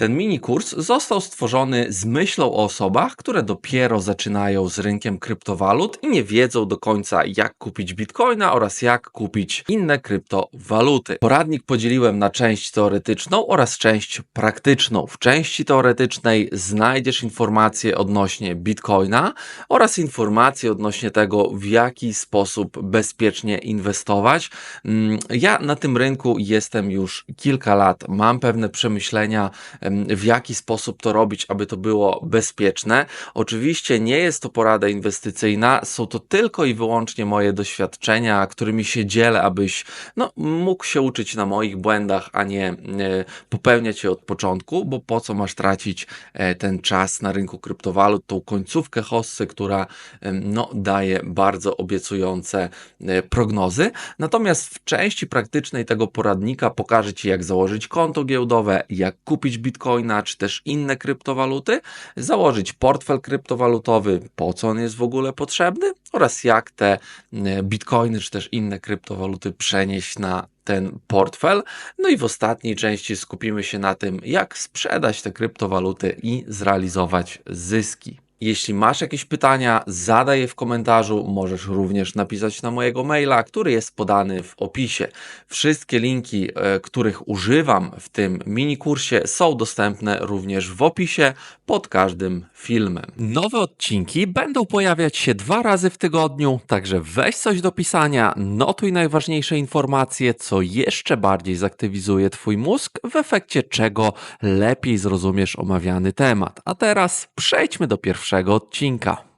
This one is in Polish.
Ten mini kurs został stworzony z myślą o osobach, które dopiero zaczynają z rynkiem kryptowalut i nie wiedzą do końca, jak kupić bitcoina oraz jak kupić inne kryptowaluty. Poradnik podzieliłem na część teoretyczną oraz część praktyczną. W części teoretycznej znajdziesz informacje odnośnie bitcoina oraz informacje odnośnie tego, w jaki sposób bezpiecznie inwestować. Mm, Ja na tym rynku jestem już kilka lat, mam pewne przemyślenia, em, w jaki sposób to robić, aby to było bezpieczne. Oczywiście nie jest to porada inwestycyjna, są to tylko i wyłącznie moje doświadczenia, którymi się dzielę, abyś no, mógł się uczyć na moich błędach, a nie e, popełniać je od początku, bo po co masz tracić e, ten czas na rynku kryptowalut, tą końcówkę hossy, która no, daje bardzo obiecujące e, prognozy. Natomiast w części praktycznej tego poradnika pokażę Ci, jak założyć konto giełdowe, jak kupić bitcoina, czy też inne kryptowaluty, założyć portfel kryptowalutowy, po co on jest w ogóle potrzebny oraz jak te bitcoiny, czy też inne kryptowaluty przenieść na ten portfel. No i w ostatniej części skupimy się na tym, jak sprzedać te kryptowaluty i zrealizować zyski. Jeśli masz jakieś pytania, zadaj je w komentarzu. Możesz również napisać na mojego maila, który jest podany w opisie. Wszystkie linki, e, których używam w tym mini kursie, są dostępne również w opisie pod każdym filmem. Nowe odcinki będą pojawiać się dwa razy w tygodniu, także weź coś do pisania, notuj najważniejsze informacje, co jeszcze bardziej zaktywizuje Twój mózg, w efekcie czego lepiej zrozumiesz omawiany temat. A teraz przejdźmy do pierwszego odcinka.